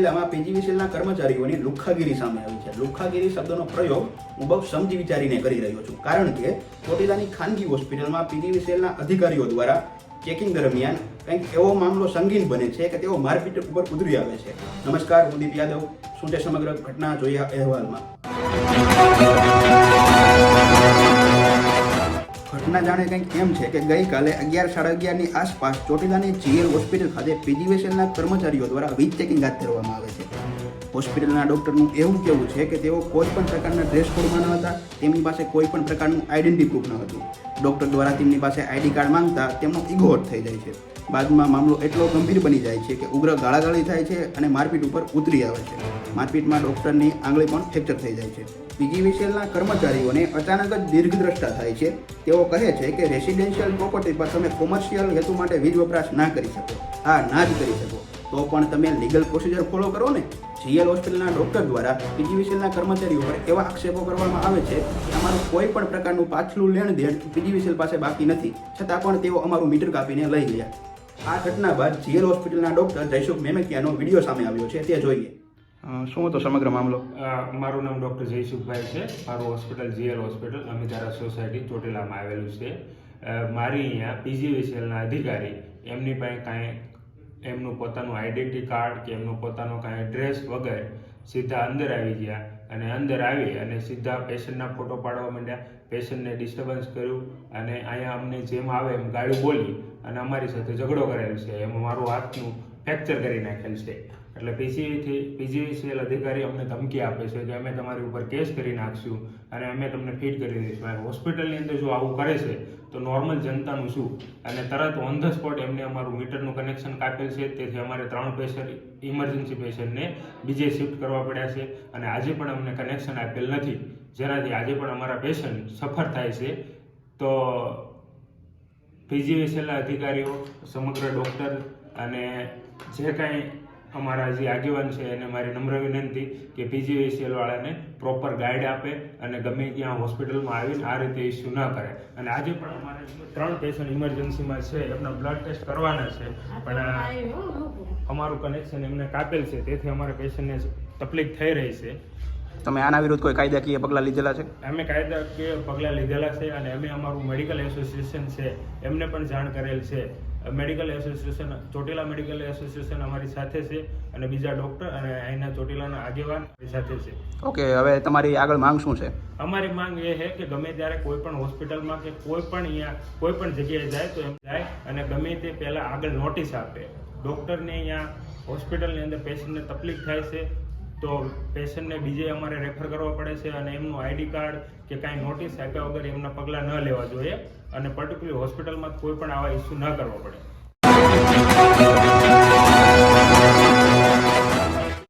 જિલ્લામાં પીજીવીસીએલના કર્મચારીઓની લુખ્ખાગીરી સામે આવી છે. લુખ્ખાગીરી શબ્દનો પ્રયોગ હું બહુ સમજી વિચારીને કરી રહ્યો છું. કારણ કે ચોટીલાની ખાનગી હોસ્પિટલમાં પીજીવીસીએલના અધિકારીઓ દ્વારા ચેકિંગ દરમિયાન કંઈક એવો મામલો સંગીન બને છે કે તેઓ મારપીટ ઉપર ઉતરી આવે છે. નમસ્કાર, હું દીપ યાદવ. શું છે સમગ્ર ઘટના? જોઈએ અહેવાલમાં. ઘટના જાણે કંઈક એમ છે કે ગઈકાલે અગિયાર સાડા અગિયારની આસપાસ ચોટીલાની જીએલ હોસ્પિટલ ખાતે પીજીવીએસએલના કર્મચારીઓ દ્વારા વીજ ચેકિંગ હાથ ધરવામાં આવે છે. હોસ્પિટલના ડોક્ટરનું એવું કહેવું છે કે તેઓ કોઈ પણ પ્રકારના ડ્રેસ કોડમાં ન હતા, તેમની પાસે કોઈ પણ પ્રકારનું આઈડેન્ટિટી પ્રૂફ ન હતું. ડૉક્ટર દ્વારા તેમની પાસે આઈડી કાર્ડ માંગતા તેમનો ઇગોટ થઈ જાય છે. બાદમાં મામલો એટલો ગંભીર બની જાય છે કે ઉગ્ર ગાળાગાળી થાય છે અને મારપીટ ઉપર ઉતરી આવે છે. મારપીટમાં ડોક્ટરની આંગળી પણ ફ્રેક્ચર થઈ જાય છે. પીજીવીસીએલના કર્મચારીઓને અચાનક જ દીર્ઘદ્રષ્ટા થાય છે. તેઓ કહે છે કે રેસિડેન્શિયલ પ્રોપર્ટી પર તમે કોમર્શિયલ હેતુ માટે વીજ વપરાશ ના કરી શકો. હા, ના જ કરી શકો. તો પણ તમે લીગલ પ્રોસિજર ફોલો કરો ને. જીએલ હોસ્પિટલના ડૉક્ટર દ્વારા પીજીવીસીએલના કર્મચારીઓ પર એવા આક્ષેપો કરવામાં આવે છે કે અમારું કોઈ પણ પ્રકારનું પાછલું લેણ દેણ પીજીવીસીએલ પાસે બાકી નથી. છતાં પણ તેઓ અમારું મીટર કાપીને લઈ ગયા. આ ઘટના બાદ જીએલ હોસ્પિટલના ડોક્ટર જયસુખ મેમેકિયાનો વીડિયો સામે આવ્યો છે તે જોઈએ. શું હતો સમગ્ર મામલો? મારું નામ ડૉક્ટર જયસુખભાઈ છે. મારું hospital GL hospital Amitara society ચોટીલામાં આવેલું છે. મારી અહીંયા પીજીવીસીએલના અધિકારી એમની પાસે કાંઈ એમનું પોતાનું આઈડેન્ટિટી કાર્ડ કે એમનું પોતાનો કાંઈ એડ્રેસ વગર સીધા અંદર આવી ગયા. અને અંદર આવી અને સીધા પેશન્ટના ફોટો પાડવા માંડ્યા. પેશન્ટને ડિસ્ટર્બન્સ કર્યું અને અહીંયા અમને જેમ આવે એમ ગાળું બોલી અને અમારી સાથે ઝઘડો કરેલ છે. એમાં મારું હાથનું ફ્રેક્ચર કરી નાખેલ છે. એટલે પીસીથી પીજીવીસીએલ અધિકારી અમને ધમકી આપે છે કે અમે તમારી ઉપર કેસ કરી નાખશું અને અમે તમને ફીટ કરી દઈશું. હોસ્પિટલની અંદર જો આવું કરે છે, તો નોર્મલ જનતાનું શું? અને તરત ઓન ધ સ્પોટ એમને અમારું મીટરનું કનેક્શન કાપેલ છે. તેથી અમારે ત્રણ પેશન્ટ ઇમરજન્સી પેશન્ટને બીજે શિફ્ટ કરવા પડ્યા છે અને આજે પણ અમને કનેક્શન આપેલ નથી. જેનાથી આજે પણ અમારા પેશન્ટ સફર થાય છે. તો પીજીવીસીએલના અધિકારીઓ, સમગ્ર ડૉક્ટર અને જે કાંઈ અમારા જે આગેવાન છે એને મારી નમ્ર વિનંતી કે પીજીવીસીએલ વાળાને પ્રોપર ગાઈડ આપે અને ગમે ત્યાં હોસ્પિટલમાં આવીને આ રીતે ઇસ્યુ ના કરે. અને આજે પણ અમારે ત્રણ પેશન્ટ ઇમરજન્સીમાં છે, એમના બ્લડ ટેસ્ટ કરવાના છે, પણ અમારું કનેક્શન એમને કાપેલ છે, તેથી અમારા પેશન્ટને તકલીફ થઈ રહી છે. તમે આના વિરુદ્ધ કોઈ કાયદાકીય પગલાં લીધેલા છે? અમે કાયદાકીય પગલાં લીધેલા છે અને અમે અમારું મેડિકલ એસોસિએશન છે એમને પણ જાણ કરેલ છે. Medical association Chotila medical association અમારી સાથે છે અને બીજા ડૉક્ટર અને અહીંના ચોટીલાના આગેવાન સાથે છે. ઓકે હવે તમારી આગળ માંગ શું છે? અમારી માંગ એ છે કે ગમે ત્યારે કોઈ પણ હોસ્પિટલમાં કે કોઈ પણ અહીંયા કોઈ પણ જગ્યાએ જાય તો એમ જાય અને ગમે તે પહેલાં આગળ નોટિસ આપે. ડૉક્ટરને અહીંયા હોસ્પિટલની અંદર પેશન્ટને તકલીફ થાય છે તો પેશન્ટને બીજે અમારે રેફર કરવા પડે છે અને એમનું આઈડી કાર્ડ કે કાંઈ નોટિસ આપ્યા વગર એમના પગલાં ન લેવા જોઈએ અને પર્ટિક્યુલર હોસ્પિટલમાં કોઈ પણ આવા ઇસ્યુ ન કરવા પડે.